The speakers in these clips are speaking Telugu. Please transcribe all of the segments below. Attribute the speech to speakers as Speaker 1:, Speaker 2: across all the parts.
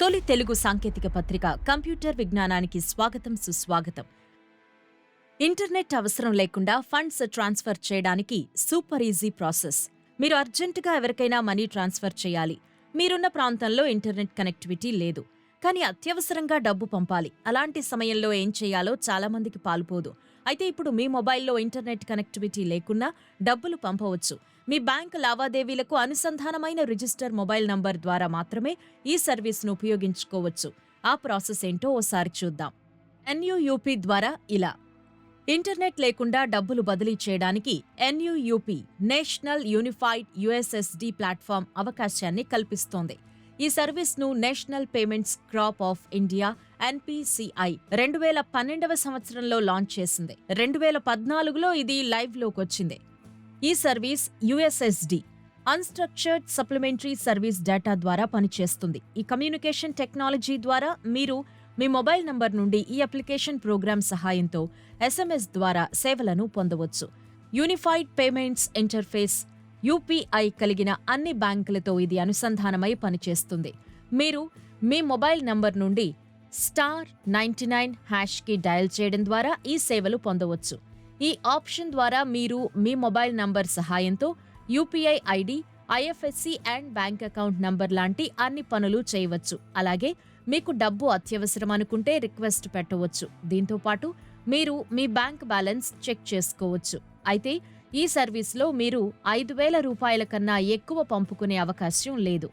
Speaker 1: తొలి తెలుగు సాంకేతిక పత్రిక కంప్యూటర్ విజ్ఞానానికి స్వాగతం సుస్వాగతం. ఇంటర్నెట్ అవసరం లేకుండా ఫండ్స్ ట్రాన్స్ఫర్ చేయడానికి సూపర్ ఈజీ ప్రాసెస్. మీరు అర్జెంటుగా ఎవరికైనా మనీ ట్రాన్స్ఫర్ చేయాలి. మీరున్న ప్రాంతంలో ఇంటర్నెట్ కనెక్టివిటీ లేదు. కానీ అత్యవసరంగా డబ్బు పంపాలి. అలాంటి సమయంలో ఏం చేయాలో చాలామందికి పాల్పోదు. అయితే ఇప్పుడు మీ మొబైల్లో ఇంటర్నెట్ కనెక్టివిటీ లేకున్నా డబ్బులు పంపవచ్చు. మీ బ్యాంక్ లావాదేవీలకు అనుసంధానమైన రిజిస్టర్ మొబైల్ నంబర్ ద్వారా మాత్రమే ఈ సర్వీస్ను ఉపయోగించుకోవచ్చు. ఆ ప్రాసెస్ ఏంటో ఓసారి చూద్దాం. ఎన్యుయూపీ ద్వారా ఇలా. ఇంటర్నెట్ లేకుండా డబ్బులు బదిలీ చేయడానికి NUUP national unified USSD platform అవకాశాన్ని కల్పిస్తోంది. ఈ సర్వీస్ను national payments corp of India NPCI రెండు వేల పన్నెండవ సంవత్సరంలో లాంచ్ చేసింది. రెండు వేల పద్నాలుగులో ఇది లైవ్లోకి వచ్చింది ఈ service USSD unstructured supplementary service data ద్వారా పనిచేస్తుంది. ఈ కమ్యూనికేషన్ టెక్నాలజీ ద్వారా మీరు మీ మొబైల్ నంబర్ నుండి ఈ అప్లికేషన్ ప్రోగ్రామ్ సహాయంతో ఎస్ఎంఎస్ ద్వారా సేవలను పొందవచ్చు. యూనిఫైడ్ పేమెంట్స్ ఇంటర్ఫేస్ యూపీఐ కలిగిన అన్ని బ్యాంకులతో ఇది అనుసంధానమై పనిచేస్తుంది. మీరు మీ మొబైల్ నంబర్ నుండి స్టార్ నైంటీ నైన్ హ్యాష్కి డయల్ చేయడం ద్వారా ఈ సేవలు పొందవచ్చు. ఈ ఆప్షన్ ద్వారా మీరు మీ మొబైల్ నంబర్ సహాయంతో UPI ID IFSC and bank account number లాంటి అన్ని పనులు చేయవచ్చు. అలాగే మీకు డబ్బు అత్యవసరం అనుకుంటే రిక్వెస్ట్ పెట్టవచ్చు. దీంతో పాటు మీరు మీ బ్యాంక్ బ్యాలెన్స్ చెక్ చేసుకోవచ్చు. అయితే ఈ సర్వీస్లో మీరు ఐదు వేల రూపాయల కన్నా ఎక్కువ పంపుకునే అవకాశం లేదు.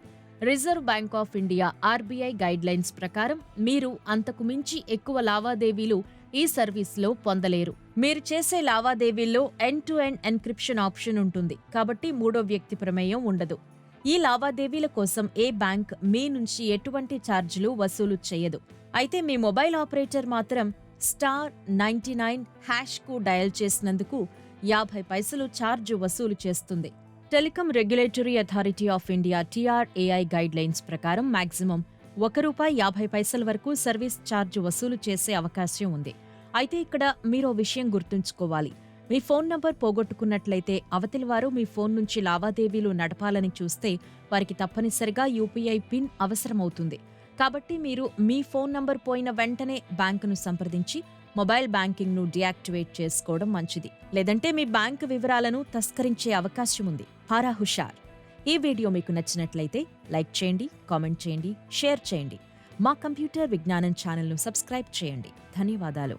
Speaker 1: Reserve bank of India RBI guidelines ప్రకారం మీరు అంతకు మించి ఎక్కువ లావాదేవీలు ఈ సర్వీస్లో పొందలేరు. మీరు చేసే లావాదేవీల్లో end to end encryption option ఉంటుంది. కాబట్టి మూడో వ్యక్తి ప్రమేయం ఉండదు. ఈ లావాదేవీల కోసం ఏ బ్యాంక్ మీ నుంచి ఎటువంటి ఛార్జీలు వసూలు చేయదు. అయితే మీ మొబైల్ ఆపరేటర్ మాత్రం స్టార్ నైంటీ నైన్ హ్యాష్కు డయల్ చేసినందుకు యాభై పైసలు ఛార్జ్ వసూలు చేస్తుంది. Telecom regulatory authority of India TRAI guidelines ప్రకారం మాక్సిమం ఒక రూపాయి యాభై పైసల వరకు సర్వీస్ ఛార్జ్ వసూలు చేసే అవకాశం ఉంది. అయితే ఇక్కడ మీరు విషయం గుర్తుంచుకోవాలి. మీ ఫోన్ నంబర్ పోగొట్టుకున్నట్లయితే అవతలి వారు మీ ఫోన్ నుంచి లావాదేవీలు నడపాలని చూస్తే వారికి తప్పనిసరిగా యూపీఐ పిన్ అవసరమవుతుంది. కాబట్టి మీరు మీ ఫోన్ నంబర్ పోయిన వెంటనే బ్యాంకును సంప్రదించి మొబైల్ బ్యాంకింగ్ను డియాక్టివేట్ చేసుకోవడం మంచిది. లేదంటే మీ బ్యాంకు వివరాలను తస్కరించే అవకాశం ఉంది. హారా హుషార్. ఈ వీడియో మీకు నచ్చినట్లయితే లైక్ చేయండి కామెంట్ చేయండి షేర్ చేయండి. మా కంప్యూటర్ విజ్ఞానం ఛానల్ను సబ్స్క్రైబ్ చేయండి. ధన్యవాదాలు.